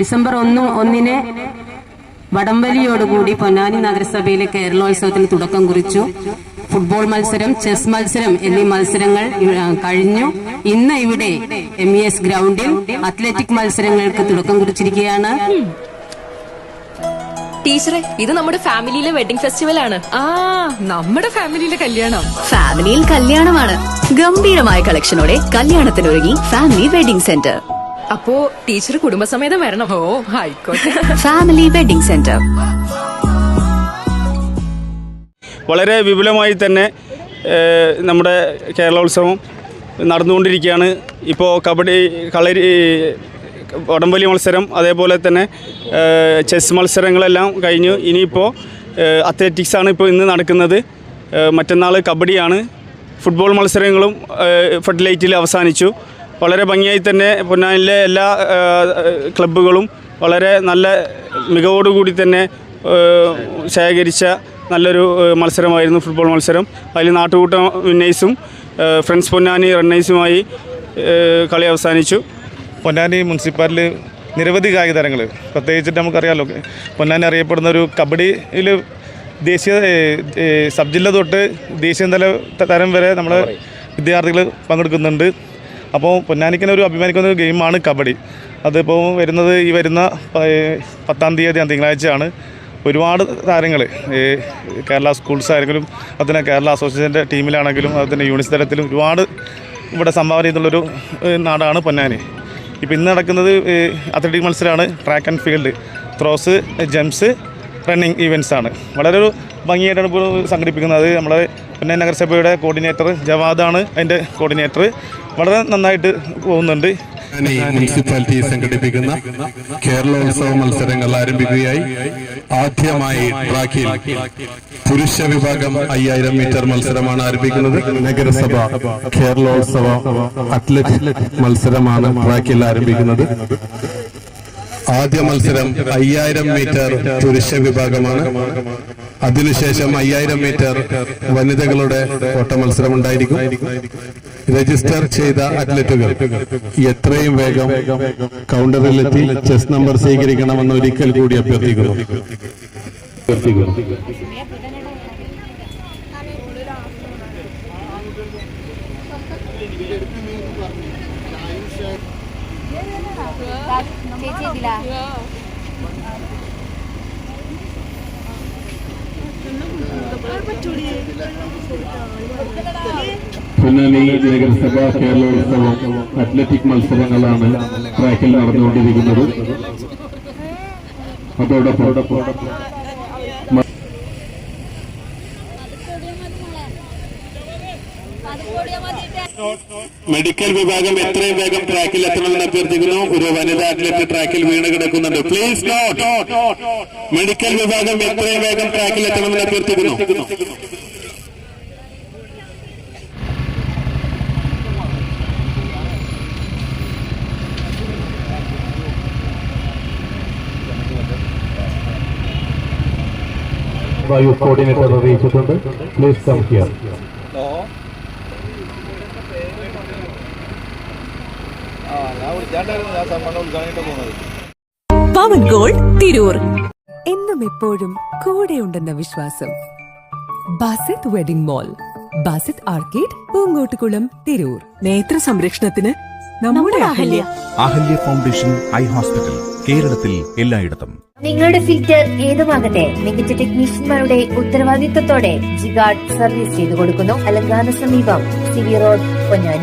December ഒന്ന് ഒന്നിന് വടംവലിയോടുകൂടി പൊന്നാനി നഗരസഭയിലെ കേരളോത്സവത്തിന് തുടക്കം കുറിച്ചു. ഫുട്ബോൾ മത്സരം ചെസ് മത്സരം എന്നീ മത്സരങ്ങൾ കഴിഞ്ഞു. ഇന്ന് ഇവിടെ എം ഇ എസ് ഗ്രൗണ്ടിൽ അത്ലറ്റിക് മത്സരങ്ങൾക്ക് തുടക്കം കുറിച്ചിരിക്കുകയാണ്. ടീച്ചറെ ഇത് നമ്മുടെ ഫാമിലിയിലെ വെഡിംഗ് ഫെസ്റ്റിവൽ ആണ് ആ നമ്മുടെ ഫാമിലിയിലെ കല്യാണം. ഫാമിലിയിൽ കല്യാണമാണ്. ഗംഭീരമായ കളക്ഷനോടെ കല്യാണത്തിനൊരുങ്ങി ഫാമിലി വെഡിംഗ് സെന്റർ. അപ്പോ ടീച്ചർ കുടുംബസമേതം വരണം. ഓ ആയിക്കോട്ടെ. ഫാമിലി വെഡിങ് സെന്റർ വളരെ വിപുലമായി തന്നെ നമ്മുടെ കേരളോത്സവം നടന്നുകൊണ്ടിരിക്കുകയാണ്. ഇപ്പോൾ കബഡി കളരി വടംവലി മത്സരം അതേപോലെ തന്നെ ചെസ് മത്സരങ്ങളെല്ലാം കഴിഞ്ഞു. ഇനിയിപ്പോൾ അത്ലറ്റിക്സ് അത്ലറ്റിക്സാണ് ഇപ്പോൾ ഇന്ന് നടക്കുന്നത്. മറ്റന്നാൾ കബഡിയാണ്. ഫുട്ബോൾ മത്സരങ്ങളും ഫെഡ്ലൈറ്റിൽ അവസാനിച്ചു. വളരെ ഭംഗിയായി തന്നെ പൊന്നാനിലെ എല്ലാ ക്ലബ്ബുകളും വളരെ നല്ല മികവോടുകൂടി തന്നെ ശേഖരിച്ച നല്ലൊരു മത്സരമായിരുന്നു ഫുട്ബോൾ മത്സരം. അതിൽ നാട്ടുകൂട്ട വിന്നേഴ്സും ഫ്രണ്ട്സ് പൊന്നാനി റണ്ണേഴ്സുമായി കളി അവസാനിച്ചു. പൊന്നാനി മുനിസിപ്പാലിറ്റി നിരവധി കായിക താരങ്ങൾ പ്രത്യേകിച്ചിട്ട് നമുക്കറിയാമല്ലോ പൊന്നാനി അറിയപ്പെടുന്ന ഒരു കബഡിയിൽ ദേശീയ സബ്ജില്ല തൊട്ട് ദേശീയ തല തരം വരെ നമ്മൾ വിദ്യാർത്ഥികൾ പങ്കെടുക്കുന്നുണ്ട്. അപ്പോൾ പൊന്നാനിക്കുന്ന ഒരു അഭിമാനിക്കുന്ന ഒരു ഗെയിമാണ് കബഡി. അതിപ്പോൾ വരുന്നത് ഈ വരുന്ന പത്താം തീയതി തിങ്കളാഴ്ചയാണ്. ഒരുപാട് താരങ്ങൾ കേരള സ്കൂൾസ് ആണെങ്കിലും അതുപോലെ കേരള അസോസിയേഷന്റെ ടീമിലാണെങ്കിലും അതുപോലെ യൂണിറ്റ് തലത്തിലും ഒരുപാട് ഇവിടെ സംഭാവന ചെയ്തുള്ളൊരു നാടാണ് പൊന്നാനി. ഇപ്പോൾ ഇന്ന് നടക്കുന്നത് അത്ലറ്റിക് മത്സരമാണ് track and field. Throws jumps running events ആണ്. വളരെ ഒരു ഭംഗിയായിട്ടാണ് ഇപ്പോൾ സംഘടിപ്പിക്കുന്നത്. നമ്മുടെ പിന്നെ നഗരസഭയുടെ കോർഡിനേറ്റർ ജവാദാണ് അതിന്റെ കോർഡിനേറ്റർ വളരെ നന്നായിട്ട് പോകുന്നുണ്ട്. മുനിസിപ്പാലിറ്റി സംഘടിപ്പിക്കുന്ന കേരളോത്സവ മത്സരങ്ങൾ ആരംഭിക്കുകയായി. ആദ്യമായി ട്രാക്കിൽ പുരുഷ വിഭാഗം അയ്യായിരം മീറ്റർ മത്സരമാണ് ആരംഭിക്കുന്നത്. നഗരസഭ കേരളോത്സവ അത്ലറ്റിക് മത്സരമാണ് ട്രാക്കിൽ ആരംഭിക്കുന്നത്. ആദ്യ മത്സരം അയ്യായിരം മീറ്റർ പുരുഷ വിഭാഗമാണ്. അതിനുശേഷം അയ്യായിരം മീറ്റർ വനിതകളുടെ ഓട്ട മത്സരം ഉണ്ടായിരിക്കും. രജിസ്റ്റർ ചെയ്ത അത്ലറ്റുകൾ എത്രയും വേഗം കൗണ്ടറിലെത്തി ചെസ് നമ്പർ സ്വീകരിക്കണമെന്ന് ഒരിക്കൽ കൂടി അഭ്യർത്ഥിക്കുന്നു. അഭ്യർത്ഥിക്കുന്നു ചേച്ചിയില്ല പൊന്നാനി നഗരസഭ കേരളോത്സവം അത്ലറ്റിക് മത്സരങ്ങളാണ് ട്രാക്കിൽ നടന്നുകൊണ്ടിരിക്കുന്നത്. അതോടൊപ്പം മെഡിക്കൽ വിഭാഗം എത്രയും വേഗം ട്രാക്കിൽ എത്തണമെന്ന് അഭ്യർത്ഥിക്കുന്നു. ഒരു വനിതാ അത്ലറ്റ് ട്രാക്കിൽ വീണ് കിടക്കുന്നുണ്ട്. പ്ലീസ് നോട്ട് മെഡിക്കൽ വിഭാഗം എത്രയും വേഗം ട്രാക്കിൽ എത്തണമെന്ന് അഭ്യർത്ഥിക്കുന്നു. യു കോർഡിനേറ്റർ അറിയിച്ചിട്ടുണ്ട്. Please come here Pavan gold Tirur. എന്നും എപ്പോഴും കൂടെയുണ്ടെന്ന വിശ്വാസം. Basith wedding mall Basith arcade Poongottukulam Tirur. നേത്ര സംരക്ഷണത്തിന് നമ്മുടെ Ahalya. Ahalya. Foundation eye hospital കേരളത്തിൽ എല്ലായിടത്തും. നിങ്ങളുടെ ഫിൽറ്റർ ഏതുമാകട്ടെ മികച്ച ടെക്നീഷ്യന്മാരുടെ ഉത്തരവാദിത്തത്തോടെ ജിഗാർഡ് സർവീസ് ചെയ്തു കൊടുക്കുന്നു അലങ്കാന സമീപം സിവി റോഡ് പൊന്നാനി.